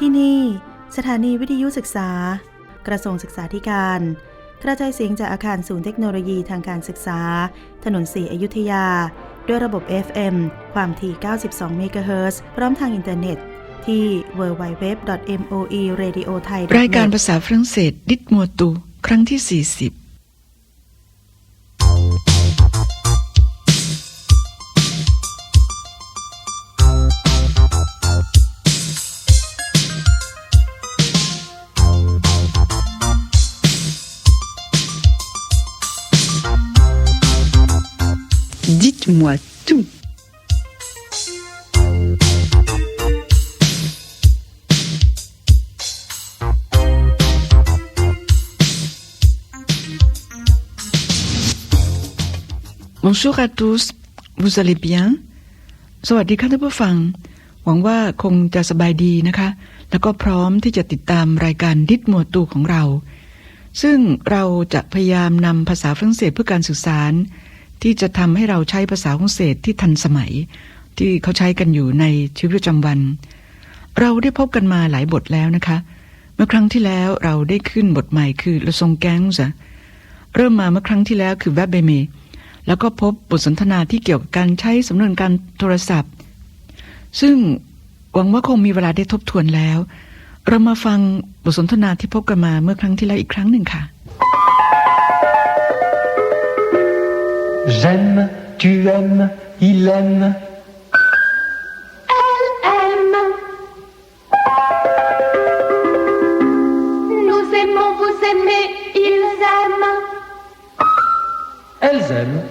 ที่นี่ สถานีวิทยุศึกษา กระทรวงศึกษาธิการ กระจายเสียงจากอาคารศูนย์เทคโนโลยีทางการศึกษา ถนนสีอยุธยา ด้วยระบบ FM ความถี่ 92 เมกะเฮิรตซ์พร้อมทางอินเทอร์เน็ตที่ www.moeradio.thai รายการภาษาฝรั่งเศสดิดมัวตู ครั้งที่ 40 tout. Bonjour à tous vous allez bien สวัสดีค่ะท่านผู้ฟัง หวังว่าคงจะสบายดีนะคะ แล้วก็พร้อมที่จะติดตามรายการดิดมัวตูของเรา ซึ่งเราจะพยายามนำภาษาฝรั่งเศสเพื่อการสื่อสาร ที่จะทำให้เราใช้ภาษาฝรั่งเศสที่ทันสมัย ที่เขาใช้กันอยู่ในชีวิตประจำวัน เราได้พบกันมาหลายบทแล้วนะคะ เมื่อครั้งที่แล้วเราได้ขึ้นบทใหม่คือ le son g a n g เริ่มมาเมื่อครั้งที่แล้วคือ verb a i m e แล้วก็พบบทสนทนาที่เกี่ยวกับการใช้สำนวนการโทรศัพท์ ซึ่งหวังว่าคงมีเวลาได้ทบทวนแล้ว เรามาฟังบทสนทนาที่พบกันมาเมื่อครั้งที่แล้วอีกครั้งหนึ่งค่ะ J'aime, tu aimes, il aime. aime. Nous aimons, vous aimez, ils aiment. Elles aiment.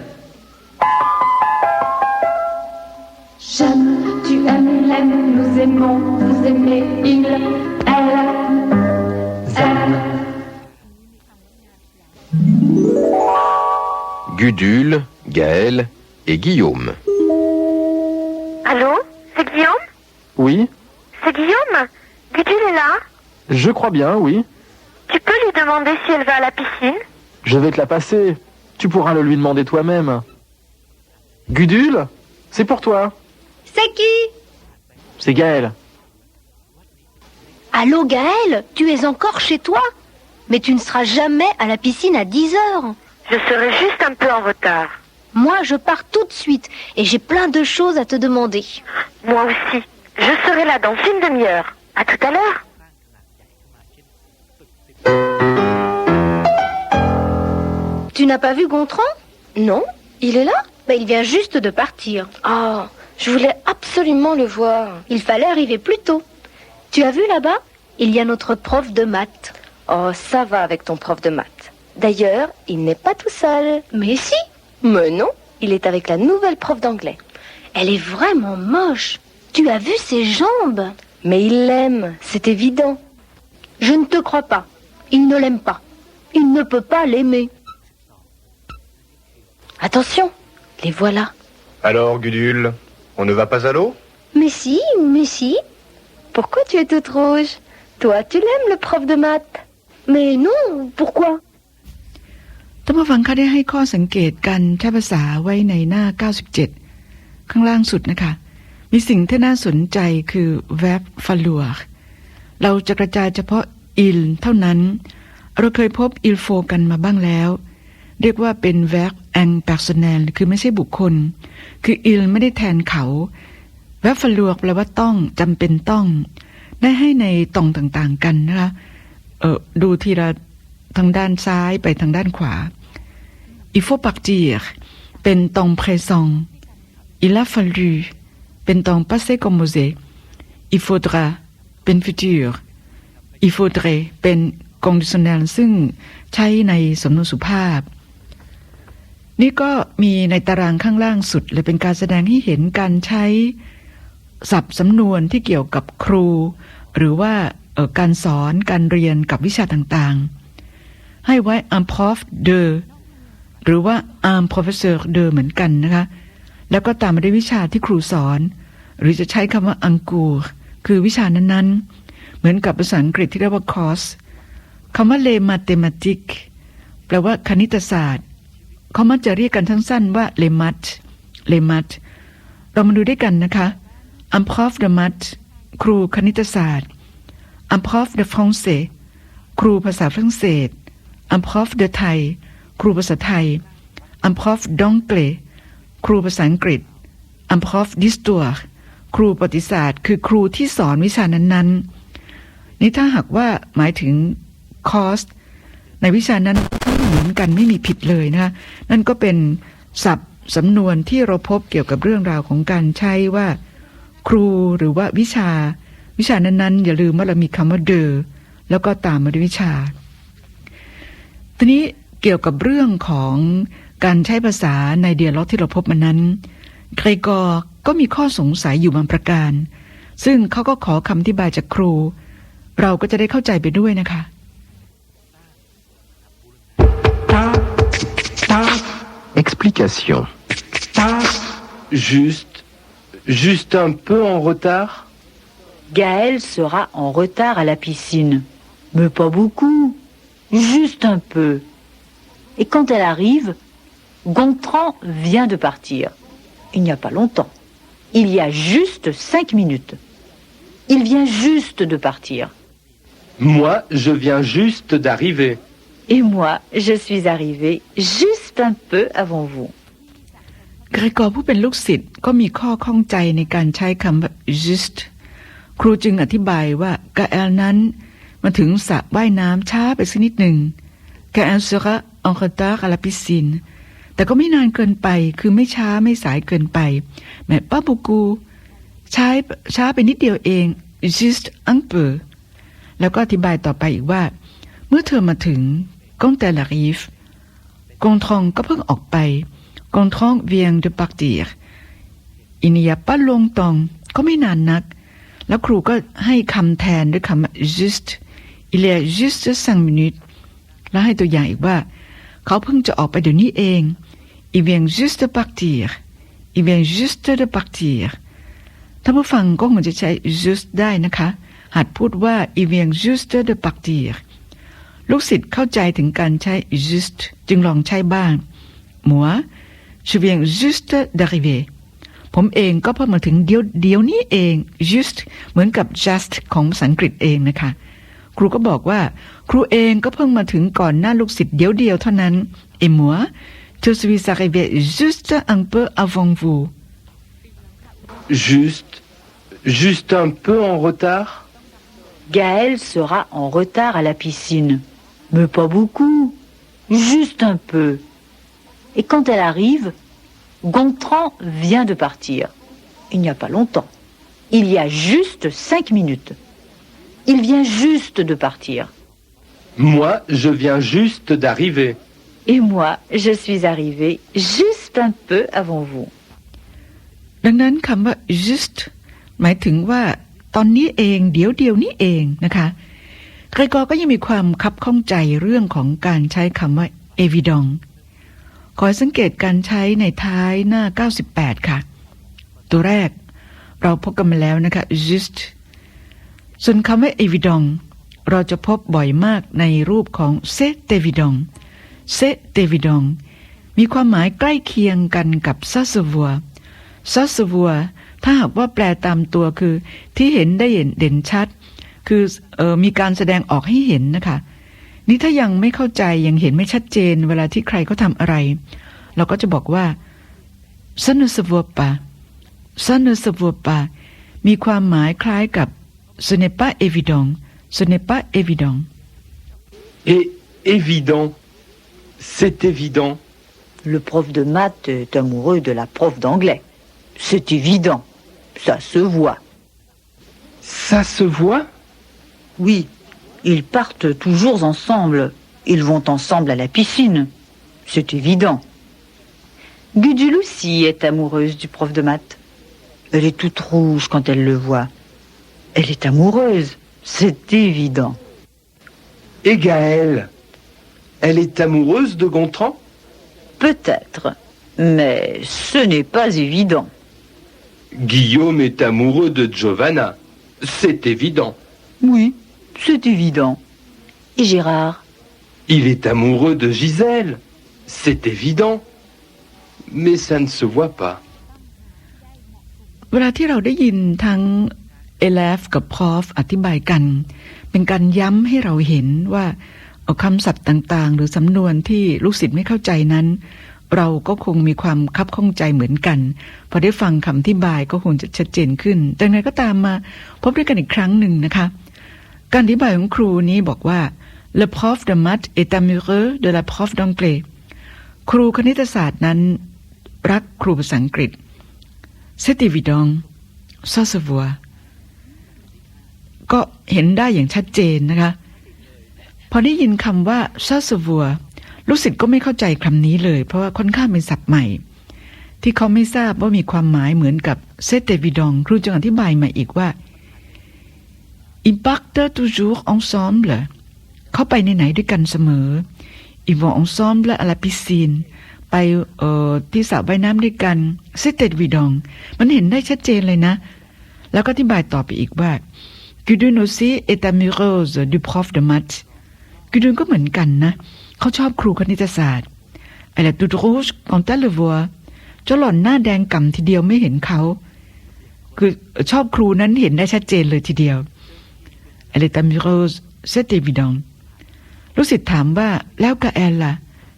J'aime, tu aimes, il aime, nous aimons, vous aimez, il, Gudule, Gaël et Guillaume. Allô C'est Guillaume? Oui, C'est Guillaume? Gudule est là? Je crois bien, oui. Tu peux lui demander si elle va à la piscine? Je vais te la passer. Tu pourras le lui demander toi-même. Gudule, c'est pour toi. C'est qui? C'est Gaël. Allô Gaël, tu es encore chez toi? Mais tu ne seras jamais à la piscine à 10 heures. Je serai juste un peu en retard. Moi, je pars tout de suite et j'ai plein de choses à te demander. Moi aussi. Je serai là dans une demi-heure. À tout à l'heure. Tu n'as pas vu Gontran? Non, il est là? Bah, Il vient juste de partir. Ah, je voulais absolument le voir. Il fallait arriver plus tôt. Tu as vu là-bas? Il y a notre prof de maths. Oh, ça va avec ton prof de maths. D'ailleurs, il n'est pas tout seul. Mais si Mais non, il est avec la nouvelle prof d'anglais. Elle est vraiment moche. Tu as vu ses jambes? Mais il l'aime, c'est évident. Je ne te crois pas. Il ne l'aime pas. Il ne peut pas l'aimer. Attention, les voilà. Alors, Gudule, on ne va pas à l'eau? Mais si, mais si. Pourquoi tu es toute rouge? Toi, tu l'aimes, le prof de maths. Mais non, pourquoi? ผู้ฟังคะได้ให้ข้อสังเกตการใช้ภาษาไว้ในหน้า 97 ข้างล่างสุดนะคะ มีสิ่งที่น่าสนใจคือ verb falloir เราจะกระจายเฉพาะ il เท่านั้น เราเคยพบ il faut กันมาบ้างแล้ว เรียกว่าเป็น verb impersonnel คือไม่ใช่บุคคล คือ il ไม่ได้แทนเขา verb falloir แปลว่าต้องจำเป็นต้อง ได้ให้ในตรงต่างๆกันนะคะเออดูทีละทางด้านซ้ายไปทางด้านขวา il faut partir เป็นตรง présent il a fallu เป็นตรง passé composé il faudra เป็น futur il faudrait เป็น conditionnel ซึ่งใช้ในสำนวนสุภาพ นี่ก็มีในตารางข้างล่างสุดเลยเป็นการแสดงให้เห็นการใช้ศัพท์สำนวนที่เกี่ยวกับครู หรือว่าการสอนการเรียนกับวิชาต่างๆ ให้ไว้ un prof de หรือว่า un professeur de เหมือนกันนะคะ แล้วก็ตามมาด้วยวิชาที่ครูสอน หรือจะใช้คำว่า un cours คือวิชานั้นๆ เหมือนกับภาษาอังกฤษที่เรียกว่า course คำว่า les mathématiques แปลว่าคณิตศาสตร์ เขามักจะเรียกกันทั้งสั้นว่า les maths les maths เรามาดูด้วยกันนะคะ un prof de mat ครูคณิตศาสตร์ un prof de français ครูภาษาฝรั่งเศส un prof de Thai ครูภาษาไทย un prof d'angle ครูภาษาอังกฤษ un prof d'histoire ครูประวัติศาสตร์คือครูที่สอนวิชานั้น ๆ นี่ถ้าหากว่าหมายถึงคอร์สในวิชานั้นทั้งเหมือนกันไม่มีผิดเลยนะคะนั่นก็เป็นศัพท์สำนวนที่เราพบเกี่ยวกับเรื่องราวของการใช้ว่า ครูหรือว่าวิชา วิชานั้นๆ อย่าลืมว่าเรามีคำว่าเดอแล้วก็ตามมาด้วยวิชา ทีนี้ เกี่ยวกับเรื่องของการใช้ภาษาในเดียล็อกที่เราพบมานั้นเกรกอร์ก็มีข้อสงสัยอยู่บางประการ ซึ่งเขาก็ขอคำอธิบายจากครู เราก็จะได้เข้าใจไปด้วยนะคะ Explication. Juste. Juste un peu en retard Gaël sera en retard à la piscine. Mais pas beaucoup. Juste un peu. Et quand elle arrive, Gontran vient de partir. Il n'y a pas longtemps. Il y a juste cinq minutes. Il vient juste de partir. Moi, je viens juste d'arriver. Et moi, je suis arrivée juste un peu avant vous. เกรกอร์ผู้เป็นลูกศิษย์ก็มีข้อข้องใจในการใช้คำว่า just ครูจึงอธิบายว่ากาแอลนั้น มาถึงสระว่ายน้ำช้าไปสักนิดหนึ่งกาแอลเซระ องคตาคาลาปิซินแต่ก็ไม่นานเกินไป คือไม่ช้าไม่สายเกินไปแม่ป้าบูกูใช้ช้าไปนิดเดียวเอง just un peu แล้วก็อธิบายต่อไปอีกว่า เมื่อเธอมาถึงกงแต่ละรีฟกงทองก็เพิ่งออกไป Gontran vient de partir il n'y a pas longtemps ก็ไม่นานนัก แล้วครูก็ให้คำแทนด้วยคำ just il y a juste cinq minutes แล้วให้ตัวอย่างอีกว่า เขาเพิ่งจะออกไปเดี๋ยวนี้เอง il vient juste de partir il vient juste de partir ถ้าผู้ฟังก็คงจะใช้ just ได้นะคะ หัดพูดว่า il vient juste de partir ลูกศิษย์เข้าใจถึงการใช้ just จึงลองใช้บ้าง moi je viens juste d'arriver ผมเองก็เพิ่งมาถึงเดียวเดียวนี้เอง just เหมือนกับ just ของภาษาอังกฤษเองนะคะ ครูก็บอกว่า ครูเองก็เพิ่งมาถึงก่อนหน้าลูกศิษย์เดียวเดียวเท่านั้น et moi je suis arrivé juste un peu avant vous Juste. Juste un peu en retard Gaël sera en retard à la piscine. Mais pas beaucoup. Juste un peu. Et quand elle arrive, Gontran vient de partir. Il n'y a pas longtemps. Il y a juste cinq minutes. Il vient juste de partir. Moi, je viens juste d'arriver. Et moi, je suis arrivée juste un peu avant vous. ดังนั้นคำว่า just หมายถึงว่า ตอนนี้เองเดี๋ยวเดียวนี้เองนะคะเกรกอร์ก็ยังมีความคับข้องใจเรื่องของการใช้คำว่า evident ขอให้สังเกตการใช้ในท้ายหน้า 98 ค่ะ ตัวแรกเราพบกันมาแล้วนะคะ just ส่วนคำว่า evident เราจะพบบ่อยมากในรูปของ c'est évident c'est évident มีความหมายใกล้เคียงกันกับ ça se voit ซัสวัว ถ้าหากว่าแปลตามตัวคือ ที่เห็นได้เห็นเด่นชัด คือเออมีการแสดงออกให้เห็นนะคะ นี่ถ้ายังไม่เข้าใจยังเห็นไม่ชัดเจน เวลาที่ใครเขาทำอะไร เราก็จะบอกว่าซันสวัวปะซันสวัวปะมีความหมายคล้ายกับ ce n'est pas évident ce n'est pas évident Et évident. C'est évident. Le prof de maths est amoureux de la prof d'anglais. C'est évident. Ça se voit. Ça se voit? Oui, ils partent toujours ensemble. Ils vont ensemble à la piscine. C'est évident. Gudule aussi est amoureuse du prof de maths. Elle est toute rouge quand elle le voit. Elle est amoureuse. C'est évident. Et Gaëlle Elle est amoureuse de Gontran Peut-être. Mais ce n'est pas évident. Guillaume est amoureux de Giovanna. C'est évident. Oui, c'est évident. Et Gérard Il est amoureux de Gisèle. C'est évident. Mais ça ne se voit pas. เวลาที่เราได้ยินทั้ง elef กับ prof อธิบายกัน เป็นการย้ำให้เราเห็นว่าเอาคำศัพท์ต่างๆ หรือสำนวนที่ลูกศิษย์ไม่เข้าใจนั้น เราก็คงมีความคับข้องใจเหมือนกัน พอได้ฟังคำที่บายก็คงจะชัดเจนขึ้นดังนั้นก็ตามมาพบด้วยกันอีกครั้งหนึ่งนะคะ การอธิบายของครูนี้บอกว่า le prof de maths est amoureux de la prof d'anglais ครูคณิตศาสตร์นั้น รักครูภาษาอังกฤษ c'est évident ça se voit ก็เห็นได้อย่างชัดเจนนะคะ พอได้ยินคำว่า ça se voit ลูกศิษย์ก็ไม่เข้าใจคำนี้เลย เพราะว่าค่อนข้างเป็นศัพท์ใหม่ ที่เขาไม่ทราบว่ามีความหมายเหมือนกับ c'est évident ครูจึงอธิบายมาอีกว่า ils partent toujours ensemble เขาไปในไหนด้วยกันเสมอ ils vont ensemble à la piscine ไปเอ่อที่สระว่ายน้ำด้วยกัน c'est évident มันเห็นได้ชัดเจนเลยนะ แล้วก็อธิบายต่อไปอีกว่า Gudun aussi est amoureuse du prof de maths Gudun ก็เหมือนกันนะ เขาชอบครูคณิตศาสตร์ Elle est toute rouge quand elle le voit จหล่อนหน้าแดงก่ำทีเดียวไม่เห็นเขา คือชอบครูนั้นเห็นได้ชัดเจนเลยทีเดียว Elle est amoureuse c'est évident ลูกศิษย์ถามว่าแล้วกาแอลล่ะ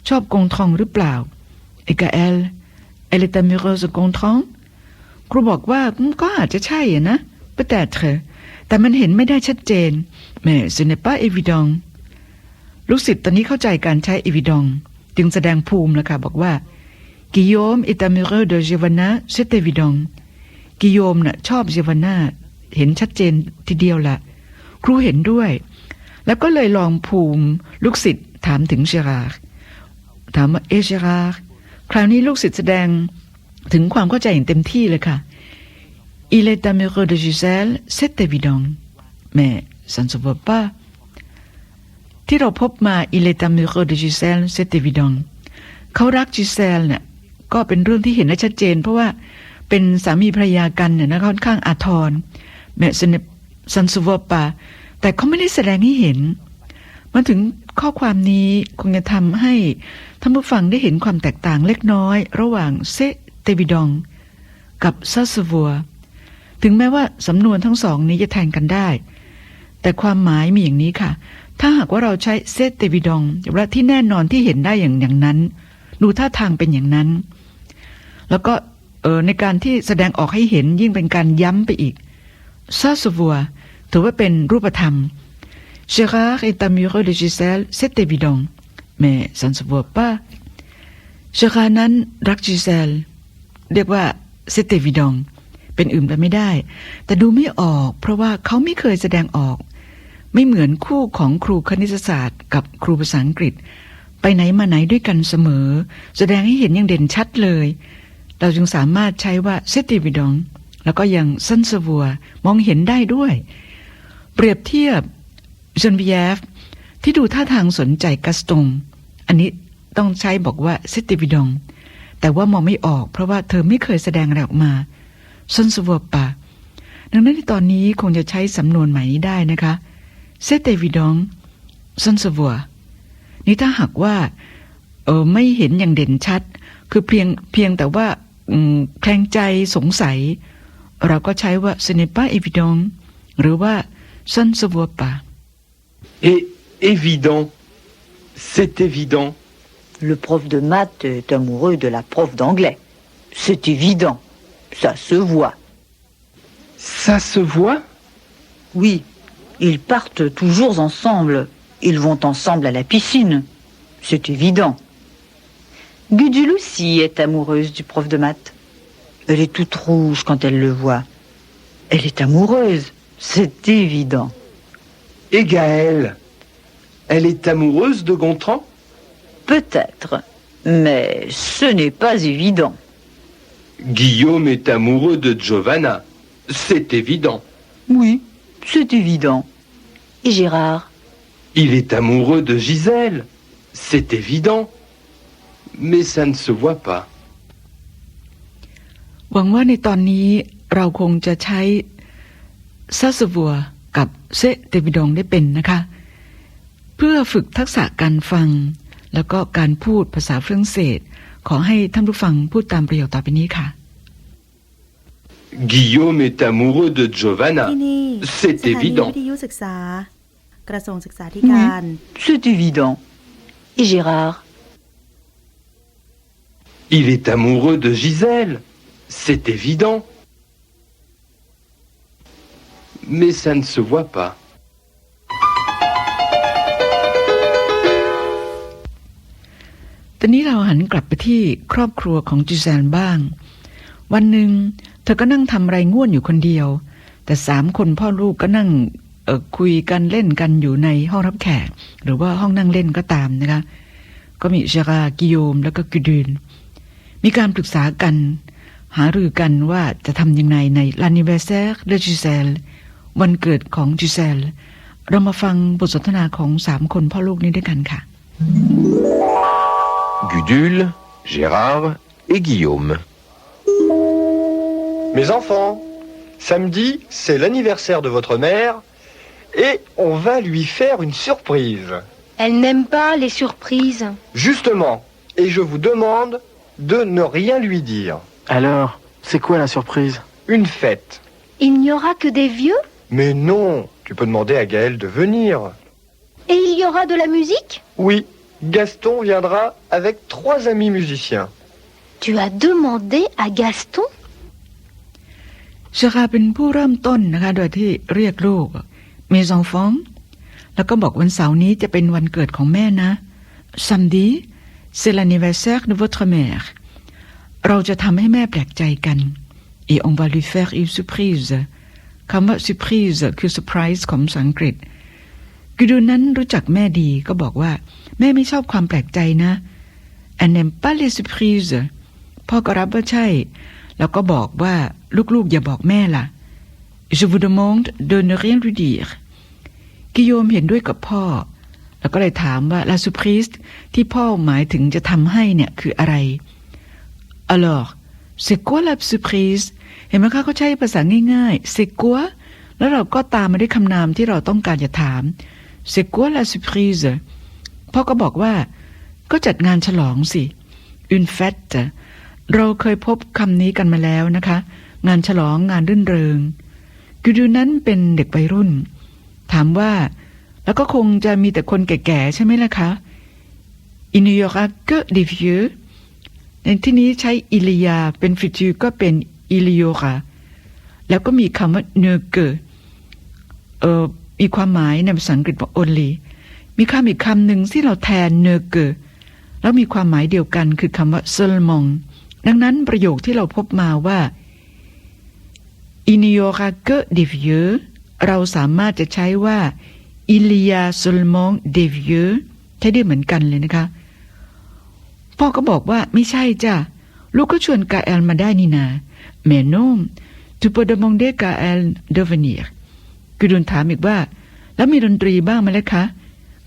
ชอบกงทองหรือเปล่าไอ้กาแอล Elle est amoureuse กงทองครูบอกว่าก็อาจจะใช่นะแต่เธอ แต่มันเห็นไม่ได้ชัดเจน mais ce n'est pas évident ลูกศิษย์ตอนนี้เข้าใจการใช้ évident จึงแสดงภูมิแล้วค่ะบอกว่า Guillaume est amoureux de Giovanna c'est évident Guillaume น่ะชอบ Giovanna เห็นชัดเจนทีเดียวละครูเห็นด้วย แล้วก็เลยลองภูมิลูกศิษย์ถามถึงเชราถามว่าเอเชราคราวนี้ลูกศิษย์แสดงถึงความเข้าใจอย่างเต็มที่เลยค่ะ Il est amoureux de Gisèle c'est évident mais ça ne se voit pas ที่เราพบมา Il est amoureux de Gisèle c'est évident เขารักจิเซลเนี่ยก็เป็นเรื่องที่เห็นได้ชัดเจน เพราะว่าเป็นสามีภรรยากันเนี่ยนะค่อนข้างอาทรแม้สนซันสวปาแต่เขาไม่ได้แสดงให้เห็นมาถึงข้อความนี้คงจะทำให้ท่านผู้ฟังได้เห็นความแตกต่างเล็กน้อย ระหว่างเซเตบิดอง กับซาสวัว ถึงแม้ว่าสำนวนทั้งสองนี้จะแทนกันได้ แต่ความหมายมีอย่างนี้ค่ะ ถ้าหากว่าเราใช้เซเตบิดองว่าที่แน่นอนที่เห็นได้อย่างอย่างนั้น ดูท่าทางเป็นอย่างนั้น แล้วก็เออในการที่แสดงออกให้เห็นยิ่งเป็นการย้ำไปอีกซาสวัวถือว่าเป็นรูปธรรม Gérard est amoureux de Gisèle c'est évident mais ça ne se voit pas Gérard นั้นรัก Gisèle เรียกว่า c'est évident เป็นอื่นไปไม่ได้ แต่ดูไม่ออกเพราะว่าเขาไม่เคยแสดงออก ไม่เหมือนคู่ของครูคณิตศาสตร์ กับครูภาษาอังกฤษ ไปไหนมาไหนด้วยกันเสมอ แสดงให้เห็นอย่างเด่นชัดเลย เราจึงสามารถใช้ว่า c'est évident แล้วก็ยังซันสวัวมองเห็นได้ด้วย เปรียบเทียบจนบียฟที่ดูท่าทางสนใจกัสตง อันนี้ต้องใช้บอกว่าเซติวิดองแต่ว่ามองไม่ออกเพราะว่าเธอไม่เคยแสดงอะไรออกมา ซนสวปาดังนั้นในตอนนี้คงจะใช้สำนวนใหม่นี้ได้นะคะเซติวิดองซนสวัวนี่ถ้าหากว่าเออไม่เห็นอย่างเด่นชัด คือเพียงเพียงแต่ว่าแคลงใจสงสัย เราก็ใช้ว่า ce n'est pas évident หรือว่า ça ne se voit pas Et évident, c'est évident. Le prof de maths est amoureux de la prof d'anglais. C'est évident. Ça se voit. Ça se voit Oui, ils partent toujours ensemble. Ils vont ensemble à la piscine. C'est évident. Gudule aussi est amoureuse du prof de maths. Elle est toute rouge quand elle le voit. Elle est amoureuse. C'est évident. Et Gaëlle Elle est amoureuse de Gontran? Peut-être. Mais ce n'est pas évident. Guillaume est amoureux de Giovanna. C'est évident. Oui, c'est évident. Et Gérard Il est amoureux de Gisèle. C'est évident. Mais ça ne se voit pas. หวังว่าในตอนนี้เราคงจะใช้ซาสวัวกับเซเตบิดองได้เป็นนะคะ เพื่อฝึกทักษะการฟัง แล้วก็การพูดภาษาฝรั่งเศส ขอให้ท่านผู้ฟังพูดตามประโยคต่อไปนี้ค่ะ Guillaume est amoureux de Giovanna. ที่นี่ C'est สถานี évident. วิทยุศึกษา กระทรวงศึกษาธิการ C'est évident. Et Gérard Il est amoureux de Gisèle. C'est évident. Mais ça ne se voit pas. ตอนนี้เราหันกลับไปที่ครอบครัวของจิแซนบ้าง วันหนึ่งเธอก็นั่งทำไรง่วนอยู่คนเดียว แต่สามคนพ่อลูกก็นั่งคุยกันเล่นกันอยู่ในห้องรับแขก หรือว่าห้องนั่งเล่นก็ตามนะคะ ก็มีชรากิโยมแล้วก็กิดูนมีการปรึกษากัน หารือกันว่าจะทำยังไงใน l'anniversaire de Gisèle วันเกิดของจิเซล เรามาฟังบทสนทนาของสามคนพ่อลูกนี้ด้วยกันค่ะ Gudule, Gérard et Guillaume. Mes enfants, samedi, c'est l'anniversaire de votre mère et on va lui faire une surprise. Elle n'aime pas les surprises. Justement, et je vous demande de ne rien lui dire. Alors, c'est quoi la surprise? Une fête. Il n'y aura que des vieux? Mais non, tu peux demander à Gaël de venir. Et il y aura de la musique? Oui, Gaston viendra avec trois amis musiciens. Tu as demandé à Gaston เชราเป็นผู้เริ่มต้นนะคะ โดยที่เรียกลูกเมซองฟอง แล้วก็บอกวันเสาร์นี้จะเป็นวันเกิดของแม่นะ samedi c'est l'anniversaire de votre mère เราจะทำให้แม่แปลกใจกัน et on va lui faire une surprise คำว่า surprise คือ surprise ของภาษาอังกฤษกิดูนั้นรู้จักแม่ดีก็บอกว่า แม่ไม่ชอบความแปลกใจนะ elle n'aime pas les surprises พ่อก็รับว่าใช่ แล้วก็บอกว่าลูกๆอย่าบอกแม่ล่ะ je vous demande de ne rien lui dire กิโยมเห็นด้วยกับพ่อ แล้วก็เลยถามว่า la surprise ที่พ่อหมายถึงจะทำให้เนี่ยคืออะไร alors c'est quoi la surprise เห็นไหมคะเขาใช้ภาษาง่ายๆ c'est quoi แล้วเราก็ตามมาด้วยคำนามที่เราต้องการจะถาม c'est quoi la surprise พ่อก็บอกว่า ก็จัดงานฉลองสิ une fête เราเคยพบคำนี้กันมาแล้วนะคะ งานฉลองงานรื่นเริงกิดูนั้นเป็นเด็กวัยรุ่น ถามว่า แล้วก็คงจะมีแต่คนแก่ๆ ใช่ไหมล่ะคะ il n'y aura que des vieux ในที่นี้ใช้อิลยาเป็นฟิจูก็เป็นอิลิโยราแล้วก็มีคำว่า ne que เอ่อมีความหมายในภาษาอังกฤษว่า only มีคำอีกคำหนึ่งที่เราแทน ne que แล้วมีความหมายเดียวกันคือคำว่า seulement ดังนั้นประโยคที่เราพบมาว่า il n'y aura que des vieux เราสามารถจะใช้ว่า il y a seulement des vieux ใช้ได้เหมือนกันเลยนะคะ พ่อก็บอกว่าไม่ใช่จ้ะ ลูกก็ชวนกาแอลมาได้นี่นา mais non tu peux demander กาแอล de venir คือดุนถามอีกว่า แล้วมีดนตรีบ้างไหมล่ะคะ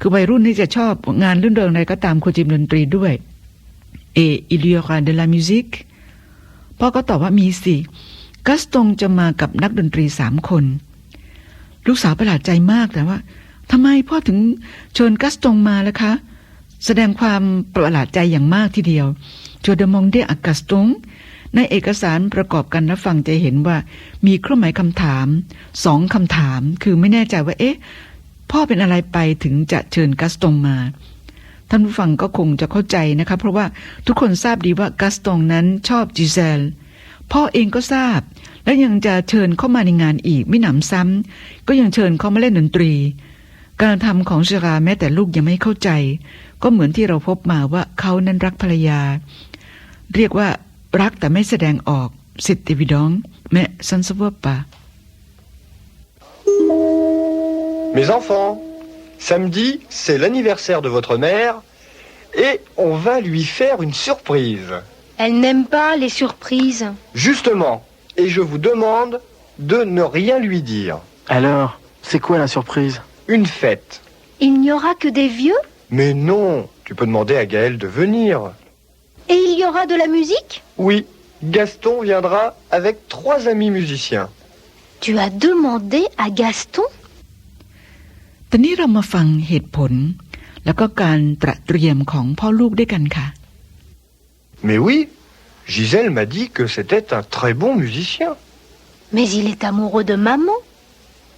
คือวัยรุ่นนี่จะชอบงานรื่นเริงอะไรก็ตามควรจะมีดนตรีด้วย et il y aura de la musique พ่อก็ตอบว่ามีสิกัสตงจะมากับนักดนตรีสามคน ลูกสาวประหลาดใจมากแต่ว่าทำไมพ่อถึงเชิญกัสตงมาล่ะคะ แสดงความประหลาดใจอย่างมากทีเดียวโจเดมองเดอากัสตงในเอกสารประกอบกันรับฟังจะเห็นว่ามีเครื่องหมายคำถามสองคำถาม คือไม่แน่ใจว่า เอ๊ะ พ่อเป็นอะไรไปถึงจะเชิญกัสตงมา ท่านผู้ฟังก็คงจะเข้าใจนะคะเพราะว่าทุกคนทราบดีว่ากัสตงนั้นชอบจิเซลพ่อเองก็ทราบ และยังจะเชิญเข้ามาในงานอีกไม่หนำซ้ำก็ยังเชิญเขามาเล่นดนตรี การทำของชราแม้แต่ลูกยังไม่เข้าใจ ก็เหมือนที่เราพบมาว่าเขานั้นรักภรรยา เรียกว่ารักแต่ไม่แสดงออกสิทธิวิดองแม่ซันสวปา Mes enfants, samedi, c'est l'anniversaire de votre mère et on va lui faire une surprise. Elle n'aime pas les surprises. Justement, et je vous demande de ne rien lui dire. Alors, c'est quoi la surprise? Une fête. Il n'y aura que des vieux? Mais non, tu peux demander à Gaël de venir. Et il y aura de la musique? Oui, Gaston viendra avec trois amis musiciens. Tu as demandé à Gaston? ตอนนี้เรามาฟังเหตุผล แล้วก็การตระเตรียมของพ่อลูกด้วยกันค่ะ Mais oui, Gisèle m'a dit que c'était un très bon musicien. Mais il est amoureux de maman.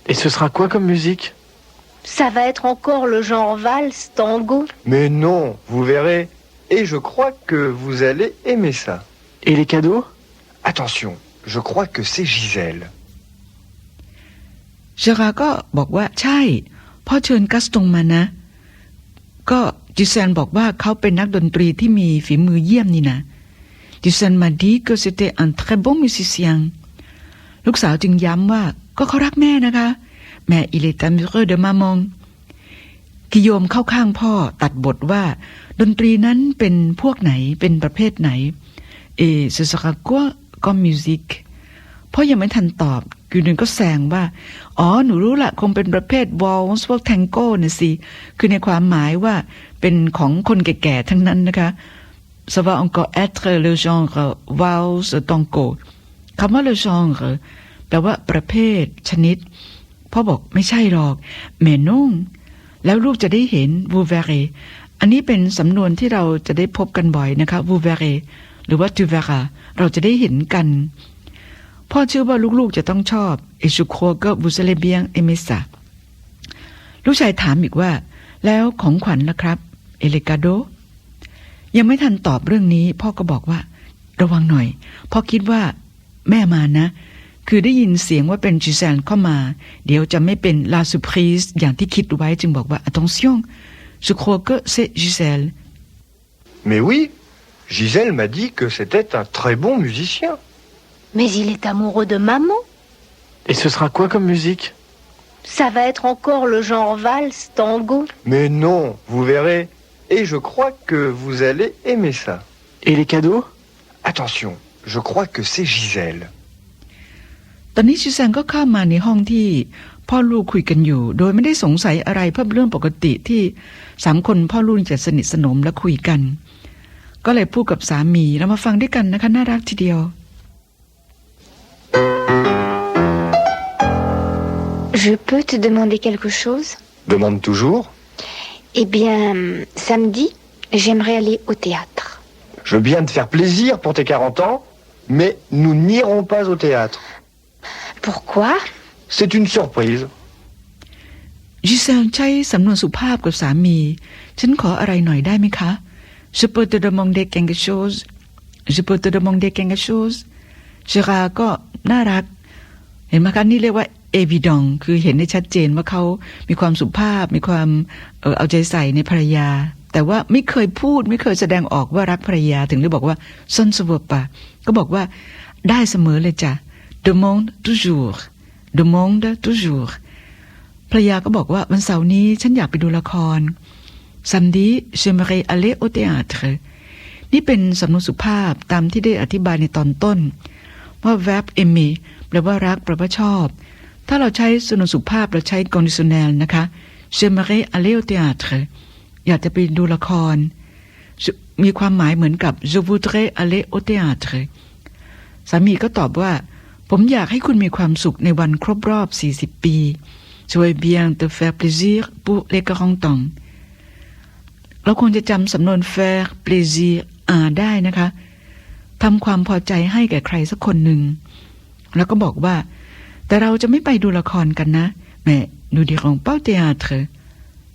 Et ce sera quoi comme musique Ça va être encore le genre valse, tango. Mais non, vous verrez. Et je crois que vous allez aimer ça. Et les cadeaux Attention, je crois que c'est Gisèle. เชอราก็บอกว่าใช่ พ่อเชิญกัสตงมานะ ก็จิเซนบอกว่าเขาเป็นนักดนตรีที่มีฝีมือเยี่ยมนี่นะจิเซนมาดีก็ c'était un très bon musicien ลูกสาวจึงย้ำว่าก็เขารักแม่นะคะแม่ il est amoureux de maman กิโยมเข้าข้างพ่อตัดบทว่า ดนตรีนั้นเป็นพวกไหนเป็นประเภทไหน เอ ce sera quoi comme musique พ่อยังไม่ทันตอบ กิวนึงก็แซงว่า อ๋อ หนูรู้ละคงเป็นประเภทวอลส์พวกแทงโก้น่ะสิ คือในความหมายว่าเป็นของคนแก่ๆทั้งนั้นนะคะ ça va encore être le genre valse tango คำว่า le genre แปลว่าประเภทชนิด พ่อบอกไม่ใช่หรอกเมนุ่งแล้วลูกจะได้เห็น vous verrez อันนี้เป็นสำนวนที่เราจะได้พบกันบ่อยนะคะ vous verrez หรือว่า tu verras เราจะได้เห็นกัน พ่อเชื่อว่าลูกๆจะต้องชอบ et je crois que vous allez bien aimer ça ลูกชายถามอีกว่า แล้วของขวัญล่ะครับ เอเลกาโด ยังไม่ทันตอบเรื่องนี้ พ่อก็บอกว่า ระวังหน่อย พ่อคิดว่า แม่มานะ คือได้ยินเสียงว่าเป็นจิแซนเข้ามา เดี๋ยวจะไม่เป็นลาซูพรีสอย่างที่คิดไว้จึงบอกว่า attention je crois que c'est Gisèle Mais oui, Gisèle m'a dit que c'était un très bon musicien. Mais il est amoureux de maman. Et ce sera quoi comme musique Ça va être encore le genre valse, tango. Mais non, vous verrez. Et je crois que vous allez aimer ça. Et les cadeaux Attention, je crois que c'est Gisèle. ตอนนี้ชิแซงก็เข้ามาในห้องที่พ่อลูกคุยกันอยู่ โดยไม่ได้สงสัยอะไรเพราะเรื่องปกติที่สามคนพ่อลูกจะสนิทสนมและคุยกัน ก็เลยพูดกับสามีแล้วมาฟังด้วยกันนะคะ น่ารักทีเดียว Je peux te demander quelque chose Demande toujours. Eh bien, samedi, j'aimerais aller au théâtre. Je veux bien te faire plaisir pour tes 40 ans, mais nous n'irons pas au théâtre. Pourquoi C'est une surprise. จิเซลใช้สำนวนสุภาพกับสามี ฉันขออะไรหน่อยได้ไหมคะ Je peux te demander quelque chose Je peux te demander quelque chose เชราก็น่ารัก เห็นไหมคะนี่เรียกว่าเอวิดองคือเห็นได้ชัดเจนว่าเขามีความสุภาพ มีความเออเอาใจใส่ในภรรยา แต่ว่าไม่เคยพูดไม่เคยแสดงออกว่ารักภรรยาถึงได้บอกว่าซอนสวปะก็บอกว่าได้เสมอเลยจ้ะ demande toujours demande toujours ภรรยาก็บอกว่าวันเสาร์นี้ฉันอยากไปดูละคร samedi j'aimerais aller au théâtre นี่เป็นสำนวนสุภาพตามที่ได้อธิบายในตอนต้น ว่า verb aimer แปลว่ารักแปลว่าชอบ ถ้าเราใช้สนนสุภาพเราใช้ conditionnel นะคะ j'aimerais aller au théâtre อยากจะไปดูละคร มีความหมายเหมือนกับ je voudrais aller au théâtre สามีก็ตอบว่า ผมอยากให้คุณมีความสุขในวันครบรอบ 40 ปี Je veux bien te faire plaisir pour les 40 ans เราควรจะจำสำนวน faire plaisir อ่าได้นะคะ ทำความพอใจให้แก่ใครสักคนหนึ่ง แล้วก็บอกว่า แต่เราจะไม่ไปดูละครกันนะแม่นูดีของเป้าเตียเธอ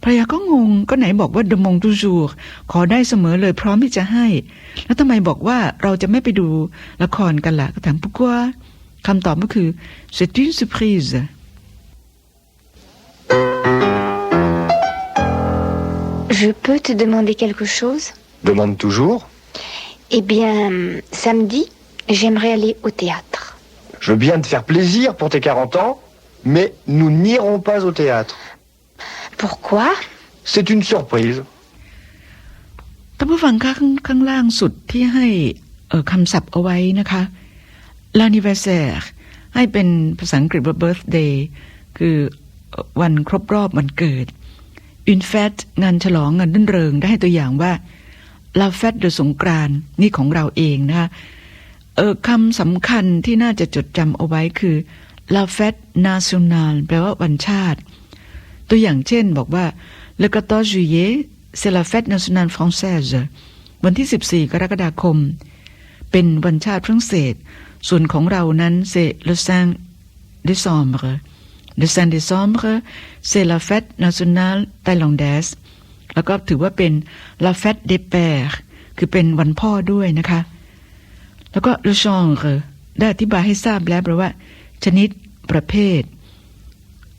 ภรรยาก็งงก็ไหนบอกว่าดมงตูจูขอได้เสมอเลยพร้อมที่จะให้ แล้วทำไมบอกว่าเราจะไม่ไปดูละครกันละ่ะก็ถามปุ๊กว่าคำตอบก็คือ c'est une surprise Je peux te demander quelque chose Demande toujours. Eh bien, samedi, j'aimerais aller au théâtre. Je veux bien te faire plaisir pour tes 40 ans, mais nous n'irons pas au théâtre. Pourquoi C'est une surprise. ท่านผู้ฟังข้างข้างล่างสุดที่ให้เอ่อคำศัพท์เอาไว้นะคะ l'anniversaire ให้เป็นภาษาอังกฤษว่า birthday คือวันครบรอบวันเกิด une fête งานฉลองงานรื่นเริงได้ให้ตัวอย่างว่า ลาเฟตเดอสงกรานนี่ของเราเองนะคะเออคำสำคัญที่น่าจะจดจำเอาไว้คือลาเฟตนาซูนานแปลว่าวันชาติ ตัวอย่างเช่นบอกว่าเล14 juillet c'est la fête nationale française วันที่ 14 กรกฎาคม เป็นวันชาติฝรั่งเศส ส่วนของเรานั้นเซอเ le 5 décembre le 5 décembre c'est la fête nationale thaïlandaise แล้วก็ถือว่าเป็น la fête des pères คือเป็นวันพ่อด้วยนะคะ แล้วก็ le genre ได้อธิบายให้ทราบแล้วแปลว่า ชนิดประเภท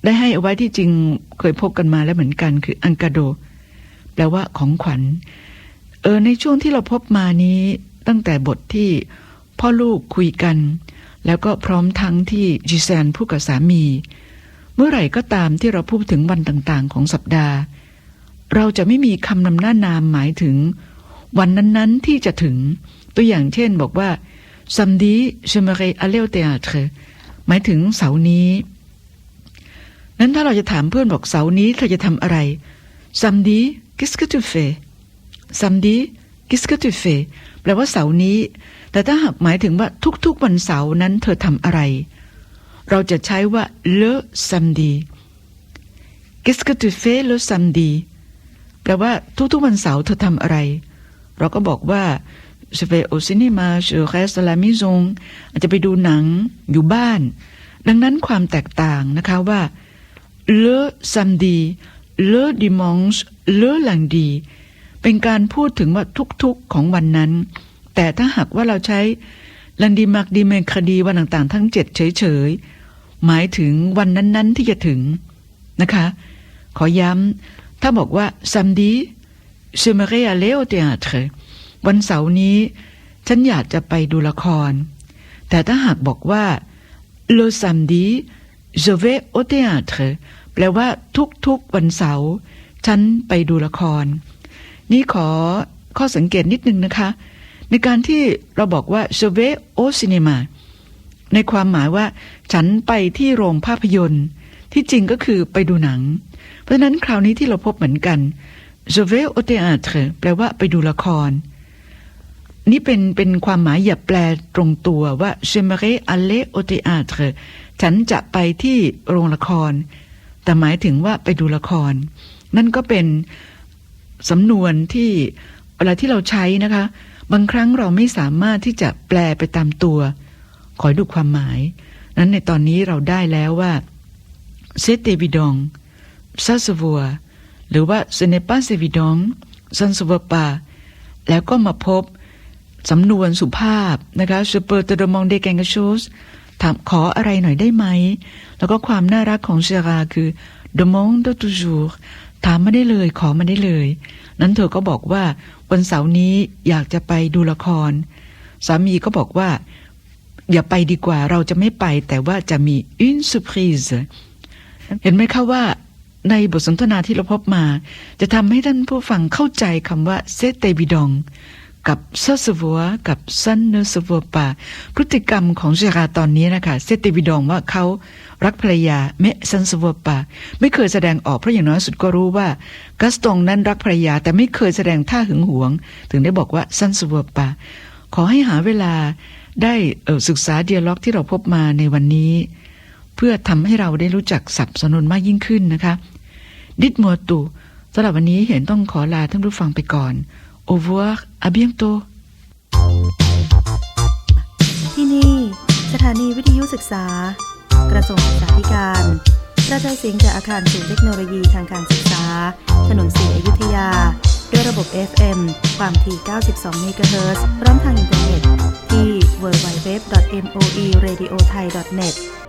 ได้ให้เอาไว้ที่จริงเคยพบกันมาแล้วเหมือนกันคืออังกาโด แปลว่าของขวัญ เออในช่วงที่เราพบมานี้ตั้งแต่บทที่พ่อลูกคุยกัน แล้วก็พร้อมทั้งที่จิแซนพูดกับสามี เมื่อไหร่ก็ตามที่เราพูดถึงวันต่างๆ ของสัปดาห์ เราจะไม่มีคำนำหน้านามหมายถึง วันนั้นๆที่จะถึง ตัวอย่างเช่นบอกว่า samedi je me aller au théâtre หมายถึงเสาร์นี้ นั้นถ้าเราจะถามเพื่อนบอกเสาร์นี้เธอจะทำอะไร samedi qu'est-ce que tu fais samedi qu'est-ce que tu fais แปลว่าเสาร์นี้ แต่ถ้าหากหมายถึงว่าทุกๆวันเสาร์นั้นเธอทำอะไร เราจะใช้ว่า le samedi qu'est-ce que tu fais le samedi แปลว่าทุกๆวันเสาร์เธอทำอะไร เราก็บอกว่า je vais au cinéma je reste à la maison อาจจะไปดูหนังอยู่บ้าน ดังนั้นความแตกต่างนะคะว่า le samedi le dimanche le lundi เป็นการพูดถึงว่าทุกๆของวันนั้น แต่ถ้าหากว่าเราใช้ lundi mardi mercredi วันต่างๆ ทั้งเจ็ดเฉยๆ หมายถึงวันนั้นๆที่จะถึงนะคะ ขอย้ำ ถ้าบอกว่า samedi j'aimerais aller au théâtre วันเสาร์นี้ ฉันอยากจะไปดูละคร แต่ถ้าหากบอกว่า le samedi je vais au théâtre แปลว่าทุกๆวันเสาร์ฉันไปดูละคร นี่ขอข้อสังเกตนิดนึงนะคะ ในการที่เราบอกว่า je vais au cinéma ในความหมายว่า ฉันไปที่โรงภาพยนตร์ ที่จริงก็คือไปดูหนัง เพราะนั้นคราวนี้ที่เราพบเหมือนกัน je vais au théâtre แปลว่าไปดูละคร นี่เป็นเป็นความหมายอย่าแปลตรงตัวว่า j'aimerais aller au théâtre ฉันจะไปที่โรงละคร แต่หมายถึงว่าไปดูละคร นั่นก็เป็นสำนวนที่เวลาที่เราใช้นะคะ บางครั้งเราไม่สามารถที่จะแปลไปตามตัว ขอดูความหมาย นั้นในตอนนี้เราได้แล้วว่า c'est évident ça se voit หรือว่า ce n'est pas évident ça ne se voit pas แล้วก็มาพบสำนวนสุภาพนะคะ je peux te demander quelque chose ถามขออะไรหน่อยได้ไหม แล้วก็ความน่ารักของเชราคือ demande toujours ถามมาได้เลยขอมาได้เลย นั้นเธอก็บอกว่าวันเสาร์นี้อยากจะไปดูละคร สามีก็บอกว่า อย่าไปดีกว่าเราจะไม่ไปแต่ว่าจะมี une surprise เห็นไหมคะว่า ในบทสนทนาที่เราพบมา จะทำให้ท่านผู้ฟังเข้าใจคำว่า c'est évident กับ ça se voit กับ ça ne se voit pas พฤติกรรมของเชราตอนนี้นะคะ c'est évident ว่าเขารักภรรยา mais ça ne se voit pas ไม่เคยแสดงออกเพราะอย่างน้อยสุดก็รู้ว่ากัสตองนั้นรักภรรยาแต่ไม่เคยแสดงท่าหึงหวง ถึงได้บอกว่า ça ne se voit pas ขอให้หาเวลาได้ศึกษาเดียล็อกที่เราพบมาในวันนี้ เพื่อทำให้เราได้รู้จักสับสนนมากยิ่งขึ้นนะคะ ดิดมัวตูสำหรับวันนี้เห็นต้องขอลาท่านผู้ฟังไปก่อน au revoir à bientôt ที่นี่ สถานีวิทยุศึกษา กระทรวงศึกษาธิการกระจายเสียงจากอาคารศูนย์เทคโนโลยีทางการศึกษา ถนนสีอยุธยา ด้วยระบบ FM ความถี่ 92 เมกะเฮิรตซ์พร้อมทางอินเทอร์เน็ตที่ www.moeradiothai.net